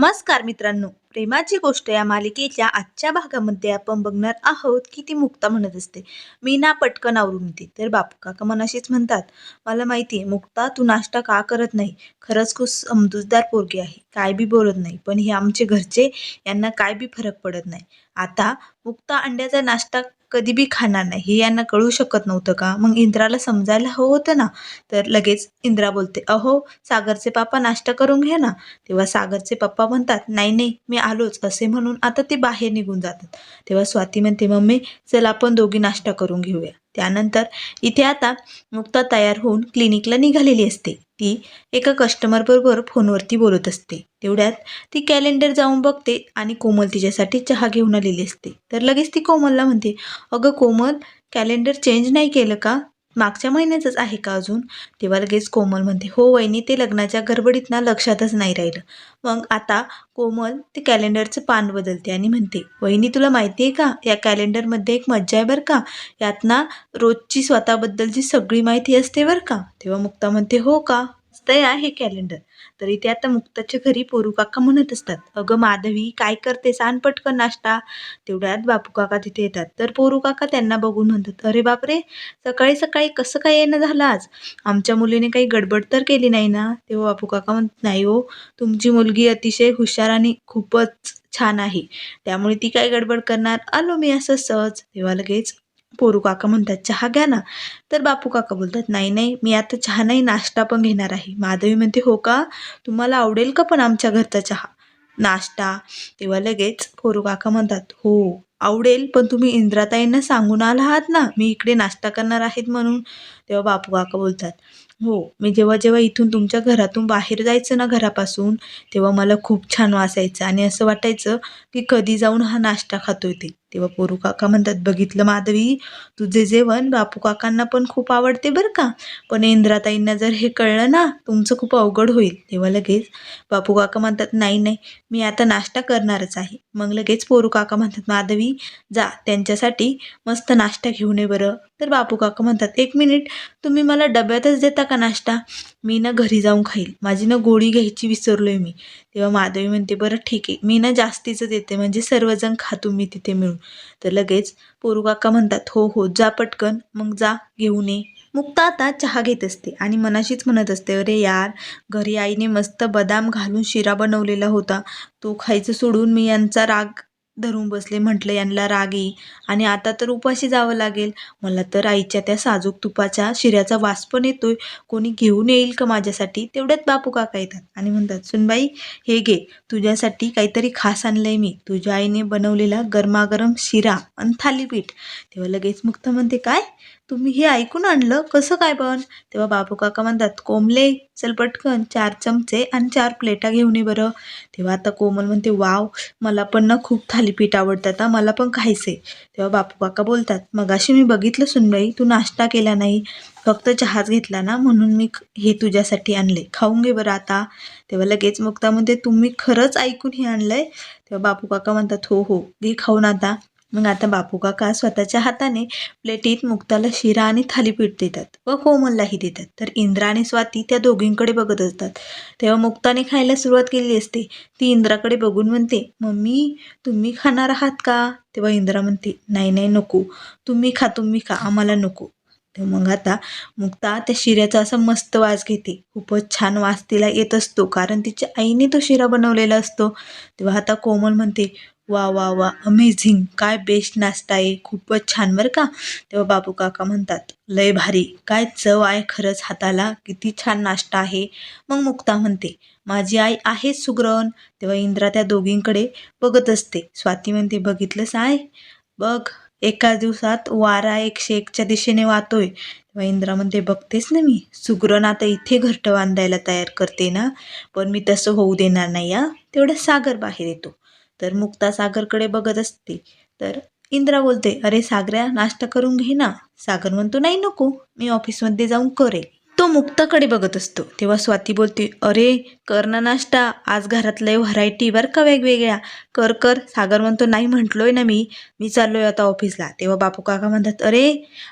नमस्कार मित्रांनो. प्रेमाची गोष्ट या मालिकेच्या आजच्या भागामध्ये आपण बघणार आहोत की ती मुक्ता म्हणत असते. मी ना पटकन आवरून येते. तर बापू काका मनाशीच म्हणतात मला माहिती आहे मुक्ता तू नाश्ता का करत नाही? खरंच खूप समजूतदार पोरगी आहे. काय बी बोलत नाही पण हे आमचे घरचे यांना काय बी फरक पडत नाही. आता मुक्ता अंड्याचा नाश्ता कधी बी खाणार नाही. हे यांना कळू शकत नव्हतं का? मग इंद्राला समजायला हवं होतं ना? तर लगेच इंद्रा बोलते अहो सागरचे पापा नाश्ता करून घ्या ना. तेव्हा सागरचे पप्पा म्हणतात नाही नाही मी आलोच. असे म्हणून आता ते बाहेर निघून जातात. तेव्हा स्वाती म्हणते मम्मी चल आपण दोघी नाश्ता करून घेऊया. त्यानंतर इथे आता मुक्ता तयार होऊन क्लिनिकला निघालेली असते. ती एका कस्टमरबरोबर फोनवरती बोलत असते. तेवढ्यात ती कॅलेंडर जाऊन बघते आणि कोमल तिच्यासाठी चहा घेऊन आलेली असते. तर लगेच ती कोमलला म्हणते अगं कोमल कॅलेंडर चेंज नाही केलं का? मागच्या महिन्याचंच आहे का अजून? तेव्हा लगेच कोमल म्हणते हो वहिनी ते लग्नाच्या गडबडीत ना लक्षातच नाही राहिलं. मग आता कोमल ते कॅलेंडरचं पान बदलते आणि म्हणते वहिनी तुला माहिती आहे का? या कॅलेंडरमध्ये एक मज्जा आहे बरं का? यात ना रोजची स्वतःबद्दलची सगळी माहिती असते बरं का? तेव्हा मुक्ता म्हणते हो का? असतंय आहे कॅलेंडर तर इथे आता मुक्ताच्या घरी पोरू काका म्हणत असतात अगं माधवी काय करते सांग पटकन नाश्ता. तेवढ्यात बापू काका तिथे येतात. तर पोरू काका त्यांना बघून म्हणतात अरे बापरे सकाळी सकाळी कसं काय येणं झालं आज? आमच्या मुलीने काही गडबड तर केली नाही ना? तेव्हा बापू काका म्हणत नाही हो तुमची मुलगी अतिशय हुशार आणि खूपच छान आहे. त्यामुळे ती काय गडबड करणार? आलो मी असं सहज. तेव्हा लगेच पोरू काका म्हणतात चहा घ्या ना. तर बापू काका बोलतात नाही नाही मी आता चहा नाही नाश्ता पण घेणार आहे. माधवी म्हणते हो का? तुम्हाला आवडेल का पण आमच्या घरचा चहा? नाश्ता. तेव्हा लगेच पोरू काका म्हणतात हो आवडेल पण तुम्ही इंद्राताईंना सांगून आला आहात ना मी इकडे नाश्ता करणार आहेत म्हणून. तेव्हा बापू काका बोलतात हो मी जेव्हा जेव्हा इथून तुमच्या घरातून बाहेर जायचं ना घरापासून तेव्हा मला खूप छान वासायचं. आणि असं वाटायचं की कधी जाऊन हा नाश्ता खातोय ते. तेव्हा पोरू काका म्हणतात बघितलं माधवी तुझे जेवण बापू काकांना पण खूप आवडते बरं का. पण इंद्राताईंना जर हे कळलं ना तुमचं खूप अवघड होईल. तेव्हा लगेच बापू काका म्हणतात नाही नाही मी आता नाश्ता करणारच आहे. मग लगेच पोरू काका म्हणतात माधवी जा त्यांच्यासाठी मस्त नाश्ता घेऊन ये बरं. तर बापू काका म्हणतात एक मिनिट तुम्ही मला डब्यातच देता का नाश्ता? मी ना घरी जाऊन खाईल. माझी ना गोळी घ्यायची विसरलोय मी. तेव्हा माधवी म्हणते बरं ठीक आहे. मी ना जास्तीचं देते म्हणजे सर्वजण खातो मी तिथे मिळून. तर लगेच पोरू काका म्हणतात हो हो जा पटकन. मग जा घेऊन ये. मुक्ता आता चहा घेत असते आणि मनाशीच म्हणत असते अरे यार घरी आईने मस्त बदाम घालून शिरा बनवलेला होता. तो खायचं सोडून मी यांचा राग धरून बसले म्हटलं यांना राग येई. आणि आता तर उपाशी जावं लागेल. मला तर आईच्या त्या साजूक तुपाच्या शिऱ्याचा वास पण येतोय. कोणी घेऊन येईल का माझ्यासाठी? तेवढ्यात बापू काका येतात आणि म्हणतात सुनबाई हे घे. तुझ्यासाठी काहीतरी खास आणलंय मी. तुझ्या आईने बनवलेला गरमागरम शिरा आणि थालीपीठ. तेव्हा लगेच मुक्त म्हणते काय? तुम्ही हे ऐकून आणलं? कसं काय पण? तेव्हा बापू काका म्हणतात कोंबले चल पटकन चार चमचे आणि चार प्लेटा घेऊन ये बरं. तेव्हा आता कोमल म्हणते वाव मला पण ना खूप थालीपीठ आवडतात मला पण खायचे तेव्हा बापू काका बोलतात मगाशी मी बघितलं सुनबाई तू नाश्ता केला नाही फक्त चहाच घेतला ना म्हणून मी हे तुझ्यासाठी आणले. खाऊन घे बरं आता. तेव्हा लगेच मुक्ता म्हणते तुम्ही खरंच ऐकून हे आणलंय? तेव्हा बापू काका म्हणतात हो हो घे खाऊन आता. मग आता बापू काका स्वतःच्या हाताने प्लेटीत मुक्ताला शिरा आणि थालीपीठ देतात व कोमललाही देतात. तर इंद्रा आणि स्वाती त्या दोघींकडे बघत असतात. तेव्हा मुक्ताने खायला सुरुवात केली असते. ती इंद्राकडे बघून म्हणते मम्मी तुम्ही खाणार आहात का? तेव्हा इंद्रा म्हणते नाही नाही नको. तुम्ही खा तुम्ही खा आम्हाला नको. तर मग आता मुक्ता त्या शिऱ्याचा असा मस्त वास घेते. खूपच छान वास तिला येत असतो कारण तिच्या आईने तो शिरा बनवलेला असतो. तेव्हा आता कोमल म्हणते वा वा वा. अमेझिंग काय बेस्ट नाश्ता आहे. खूपच छान बरं का? तेव्हा बापू काका म्हणतात लय भारी. काय चव आहे खरंच हाताला. किती छान नाश्ता आहे. मग मुक्ता म्हणते माझी आई आहेच सुग्रण तेव्हा इंद्रा त्या दोघींकडे बघत असते. स्वाती म्हणते बघितलंस आहे? बघ एका दिवसात वारा एकशे एकच्या दिशेने वाहतोय. तेव्हा इंद्रा म्हणते बघतेच ना मी? सुग्रण आता इथे घरटं बांधायला तयार करते ना? पण मी तसं होऊ देणार नाही या तेवढं सागर बाहेर येतो. तर मुक्ता सागरकडे बघत असते. तर इंद्रा बोलते अरे सागऱ्या नाश्ता करून घे ना. सागर म्हणतो नाही नको. मी ऑफिसमध्ये जाऊन करेल. तो मुक्ताकडे बघत असतो. तेव्हा स्वाती बोलते अरे कर ना नाश्ता. आज घरातलं व्हरायटी बरं का वेगवेगळ्या? कर कर. सागर म्हणतो नाही म्हटलोय ना मी. मी चाललोय आता ऑफिसला. तेव्हा बापू काका म्हणतात अरे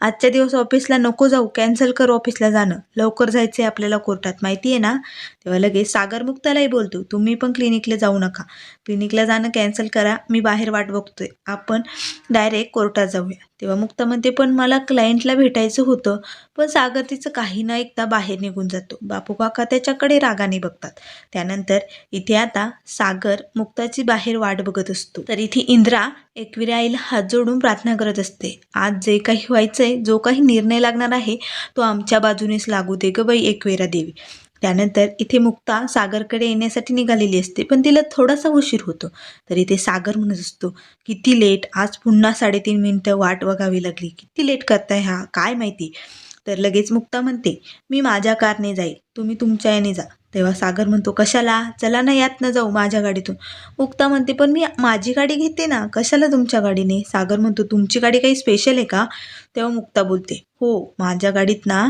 आजच्या दिवस ऑफिसला नको जाऊ. कॅन्सल कर ऑफिसला जाणं. लवकर जायचं आहे आपल्याला कोर्टात. माहिती आहे ना? तेव्हा लगेच सागर मुक्तालाही बोलतो तुम्ही पण क्लिनिकला जाऊ नका. क्लिनिकला जाणं कॅन्सल करा. मी बाहेर वाट बघतोय. आपण डायरेक्ट कोर्टात जाऊया. तेव्हा मुक्ता म्हणते पण मला क्लायंटला भेटायचं होतं पण सागर तिचं काही न ऐकता बाहेर निघून जातो. बापू काका त्याच्याकडे रागाने बघतात. त्यानंतर इथे आता सागर मुक्ताची बाहेर वाट बघत असतो. तर इथे इंद्रा एकविरा आईला हात जोडून प्रार्थना करत असते. आज जे काही व्हायचंय जो काही निर्णय लागणार आहे तो आमच्या बाजूनेच लागू दे ग बाई एकविरा देवी. त्यानंतर इथे मुक्ता सागरकडे येण्यासाठी निघालेली असते पण तिला थोडासा उशीर होतो. तर इथे सागर म्हणत असतो किती लेट आज पुन्हा साडेतीन मिनटं वाट बघावी लागली. किती लेट करताय हा? काय माहिती? तर लगेच मुक्ता म्हणते मी माझ्या कारने जाईल. तुम्ही तुमच्या याने जा. तेव्हा सागर म्हणतो कशाला? चला ना यात ना जाऊ माझ्या गाडीतून. मुक्ता म्हणते पण मी माझी गाडी घेते ना? कशाला तुमच्या गाडीने? सागर म्हणतो तुमची गाडी काही स्पेशल आहे का? तेव्हा मुक्ता बोलते हो माझ्या गाडीत ना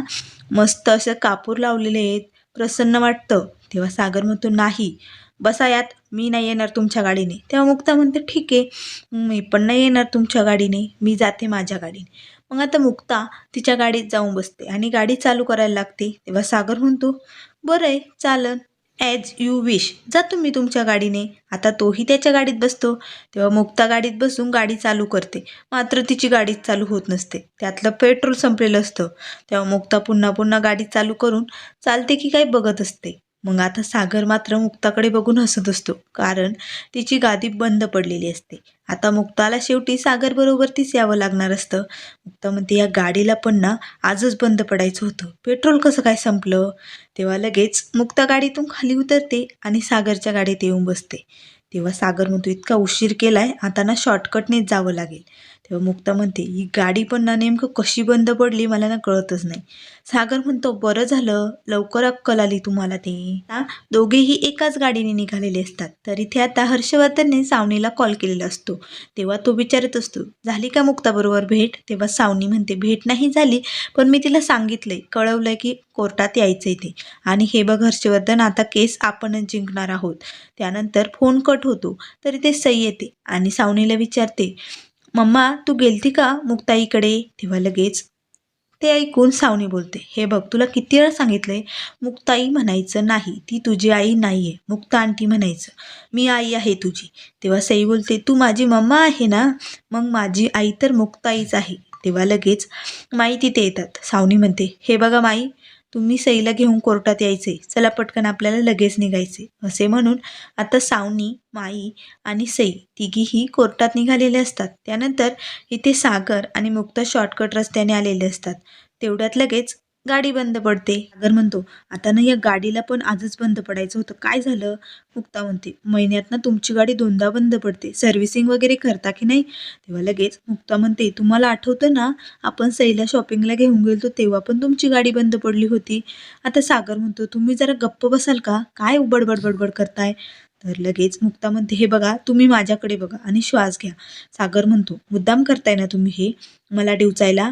मस्त असं कापूर लावलेले आहेत. प्रसन्न वाटतं. तेव्हा सागर म्हणतो नाही बसा यात मी नाही येणार तुमच्या गाडीने. तेव्हा मुक्ता म्हणते ठीक आहे मी पण नाही येणार तुमच्या गाडीने मी जाते माझ्या गाडीने. मग आता मुक्ता तिच्या गाडीत जाऊन बसते आणि गाडी चालू करायला लागते. तेव्हा सागर म्हणतो बरं आहे चालन. ॲज यू विश जा तुम्ही तुमच्या गाडीने. आता तोही त्याच्या गाडीत बसतो. तेव्हा मुक्ता गाडीत बसून गाडी चालू करते. मात्र तिची गाडीच चालू होत नसते. त्यातलं पेट्रोल संपलेलं असतं. तेव्हा मुक्ता पुन्हा पुन्हा गाडी चालू करून चालते की काय बघत असते. मग आता सागर मात्र मुक्ताकडे बघून हसत असतो कारण तिची गादी बंद पडलेली असते. आता मुक्ताला शेवटी सागर बरोबर तीच यावं लागणार असतं. मुक्ता म्हणते या गाडीला पण ना आजच बंद पडायचं होतं. पेट्रोल कसं काय संपलं? तेव्हा लगेच मुक्ता गाडीतून खाली उतरते आणि सागरच्या गाडीत येऊन बसते. तेव्हा सागर म्हणतो इतका उशीर केलाय आता ना शॉर्टकटनेच जावं लागेल. तेव्हा मुक्ता म्हणते ही गाडी पण ना नेमकं कशी बंद पडली मला ना कळतच नाही. सागर म्हणतो बरं झालं लवकर अक्कल आली तुम्हाला ते. हा दोघेही एकाच गाडीने निघालेले असतात. तर इथे आता हर्षवर्धनने सावनीला कॉल केलेला असतो. तेव्हा तो विचारत असतो झाली का मुक्ताबरोबर भेट? तेव्हा सावनी म्हणते भेट नाही झाली पण मी तिला सांगितलंय कळवलंय की कोर्टात यायचंय ते. आणि हे बघ हर्षवर्धन आता केस आपणच जिंकणार आहोत. त्यानंतर फोन कट होतो तरी ते सई येते. आणि सावनीला विचारते मम्मा तू गेलती का मुक्ताईकडे? तेव्हा लगेच ते ऐकून सावनी बोलते हे बघ तुला किती वेळा सांगितलंय मुक्ताई म्हणायचं नाही ती तुझी आई नाही आहे मुक्ता आंटी म्हणायचं मी आई आहे तुझी. तेव्हा सई बोलते तू माझी मम्मा आहे ना? मग माझी आई तर मुक्ताईच आहे. तेव्हा लगेच माई तिथे येतात. सावनी म्हणते हे बघा माई तुम्ही सईला घेऊन कोर्टात यायचे. चला पटकन आपल्याला लगेच निघायचे. असे म्हणून आता सावनी माई आणि सई तिघीही कोर्टात निघालेले असतात. त्यानंतर इथे सागर आणि मुक्त शॉर्टकट रस्त्याने आलेले असतात. तेवढ्यात लगेच गाडी बंद पडते. सागर म्हणतो आता ना या गाडीला पण आजच बंद पडायचं होतं. काय झालं? मुक्ता म्हणते महिन्यात ना तुमची गाडी दोनदा बंद पडते. सर्व्हिसिंग वगैरे करता की नाही? तेव्हा लगेच मुक्ता म्हणते तुम्हाला आठवतं ना आपण सईला शॉपिंगला घेऊन गेलो तेव्हा पण तुमची गाडी बंद पडली होती. आता सागर म्हणतो तुम्ही जरा गप्प बसाल का? काय बडबड बडबड करताय? तर लगेच मुक्ता म्हणते हे बघा तुम्ही माझ्याकडे बघा आणि श्वास घ्या. सागर म्हणतो मुद्दाम करताय ना तुम्ही हे? मला डिवचायला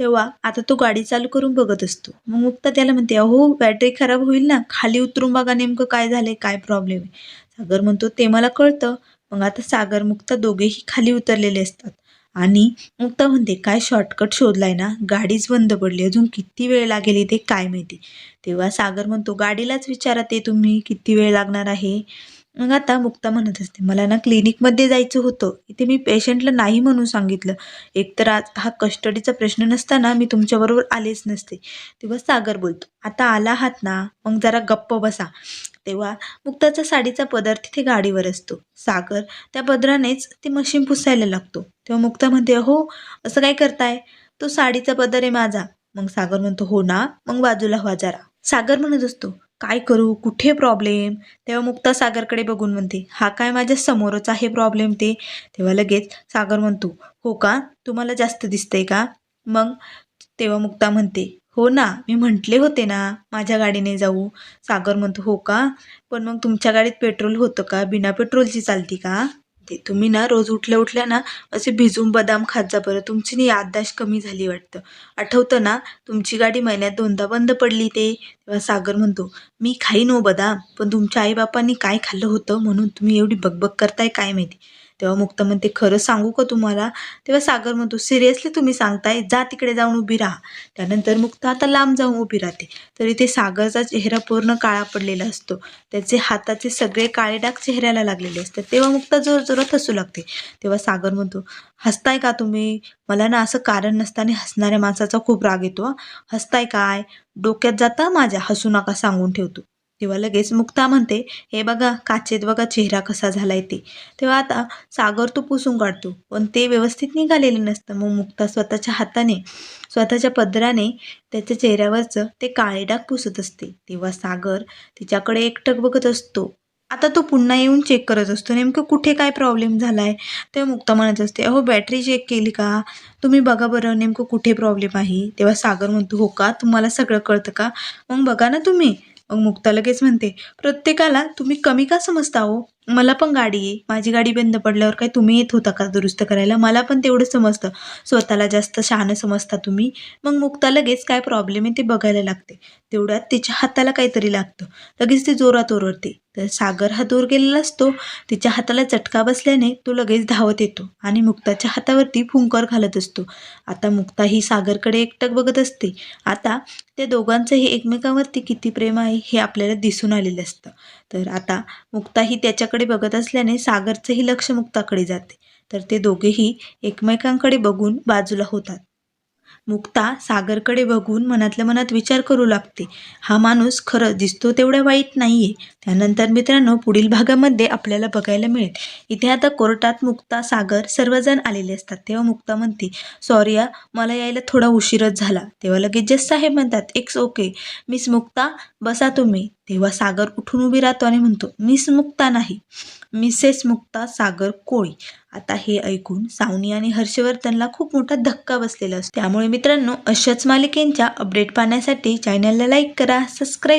तेव्हा आता तो गाडी चालू करून बघत असतो. मग मुक्ता त्याला म्हणते अहो बॅटरी खराब होईल ना? खाली उतरून बघा नेमकं काय झालंय काय प्रॉब्लेम आहे. सागर म्हणतो ते मला कळतं. मग आता सागर मुक्ता दोघेही खाली उतरलेले असतात. आणि मुक्ता म्हणते काय शॉर्टकट शोधलाय ना? गाडीच बंद पडली. अजून किती वेळ लागेल इथे? काय माहिती? तेव्हा सागर म्हणतो गाडीलाच विचारा ते तुम्ही किती वेळ लागणार आहे? मग आता मुक्ता म्हणत असते मला ना क्लिनिकमध्ये जायचं होतं. इथे मी पेशंटला नाही म्हणून सांगितलं. एकतर आज हा कस्टडीचा प्रश्न नसताना मी तुमच्याबरोबर आलेच नसते. तेव्हा सागर बोलतो आता आला आहात ना मग जरा गप्प बसा. तेव्हा मुक्ताचा साडीचा पदर तिथे गाडीवर असतो. सागर त्या पदरानेच ते मशीन पुसायला लागतो. तेव्हा मुक्ता म्हणते हो असं काय करताय? तो साडीचा पदर आहे माझा. मग सागर म्हणतो हो ना मग बाजूला व्हा जरा. सागर म्हणत असतो काय करू? कुठे प्रॉब्लेम तेव्हा मुक्ता सागरकडे बघून म्हणते हा काय माझ्या समोरच आहे प्रॉब्लेम ते? तेव्हा लगेच सागर म्हणतो हो का? तुम्हाला जास्त दिसतंय का? मग तेव्हा मुक्ता म्हणते हो ना मी म्हटले होते ना माझ्या गाडीने जाऊ. सागर म्हणतो हो का? पण मग तुमच्या गाडीत पेट्रोल होतं का? बिना पेट्रोलची चालती का? ते तुम्ही ना रोज उठल्या उठल्या ना असे भिजून बदाम खात जा बरं. तुमची नी याददाश कमी झाली वाटतं. आठवतं ना तुमची गाडी महिन्यात दोनदा बंद पडली ते. तेव्हा सागर म्हणतो मी खाईन हो बदाम पण तुमच्या आईबापांनी काय खाल्लं होतं म्हणून तुम्ही एवढी बकबक करताय काय माहिती? तेव्हा मुक्ता म्हणते खरं सांगू का तुम्हाला? तेव्हा सागर म्हणतो सिरियसली तुम्ही सांगताय जा तिकडे जाऊन उभी राहा. त्यानंतर मुक्ता आता लांब जाऊन उभी राहते. तरी ते सागरचा चेहरा पूर्ण काळा पडलेला असतो. त्याचे हाताचे सगळे काळे डाग चेहऱ्याला लागलेले असतात. तेव्हा मुक्ता जोर जोरात हसू लागते. तेव्हा सागर म्हणतो हसताय का तुम्ही? मला ना असं कारण नसताना हसणाऱ्या माणसाचा खूप राग येतो हसताय काय? डोक्यात जाता माझ्या? हसू नका सांगून ठेवतो. तेव्हा लगेच मुक्ता म्हणते हे बघा काचेत बघा चेहरा कसा झालाय ते. तेव्हा आता सागर तो पुसून काढतो पण ते व्यवस्थित निघालेलं नसतं. मग मुक्ता स्वतःच्या हाताने स्वतःच्या पदराने त्याच्या चेहऱ्यावरचं ते काळे डाग पुसत असते. तेव्हा सागर तिच्याकडे एकटक बघत असतो. आता तो पुन्हा येऊन चेक करत असतो नेमकं कुठे काय प्रॉब्लेम झालाय? तेव्हा मुक्ता म्हणत असते अहो बॅटरी चेक केली का? तुम्ही बघा बरं नेमकं कुठे प्रॉब्लेम आहे? तेव्हा सागर म्हणतो हो का? तुम्हाला सगळं कळतं का? मग बघा ना तुम्ही. मग मुक्ता लगेच म्हणते प्रत्येकाला तुम्ही कमी का समजता हो? मला पण गाडी आहे माझी गाडी बंद पडल्यावर काय तुम्ही येत होता का दुरुस्त करायला? मला पण तेवढं समजतं. स्वतःला जास्त शहाणं समजता तुम्ही. मग मुक्ता लगेच काय प्रॉब्लेम आहे ते बघायला लागते. तेवढ्यात तिच्या हाताला काहीतरी लागतं. लगेच ती जोरात ओरडते. तर सागर हा दूर गेलेला असतो. तिच्या हाताला चटका बसल्याने तो लगेच धावत येतो आणि मुक्ताच्या हातावरती फुंकर घालत असतो. आता मुक्ता ही सागरकडे एकटक बघत असते. आता त्या दोघांचंही एकमेकांवरती किती प्रेम आहे हे आपल्याला दिसून आलेलं असतं. तर आता मुक्ता ही त्याच्याकडे बघत असल्याने सागरचंही लक्ष मुक्ताकडे जाते. तर ते दोघेही एकमेकांकडे बघून बाजूला होतात. मुक्ता सागरकडे बघून मनातल्या मनात विचार करू लागते. हा माणूस खरं दिसतो तेवढा वाईट नाही आहे त्यानंतर मित्रांनो पुढील भागामध्ये आपल्याला बघायला मिळेल. इथे आता कोर्टात मुक्ता सागर सर्वजण आलेले असतात. तेव्हा मुक्ता म्हणते सॉरी या मला यायला थोडा उशीरच झाला. तेव्हा लगेच जज साहेब म्हणतात इट्स ओके मिस मुक्ता बसा तुम्ही. तेव्हा सागर उठून उभी राहतो आणि म्हणतो मिस मुक्ता नाही. मिसेस मुक्ता सागर कोळी. आता हे ऐकून सावनी आणि हर्षवर्धनला खूप मोठा धक्का बसलेला असतो. त्यामुळे मित्रांनो अशाच मालिकेंच्या अपडेट पाहण्यासाठी चॅनलला लाईक करा सबस्क्राईब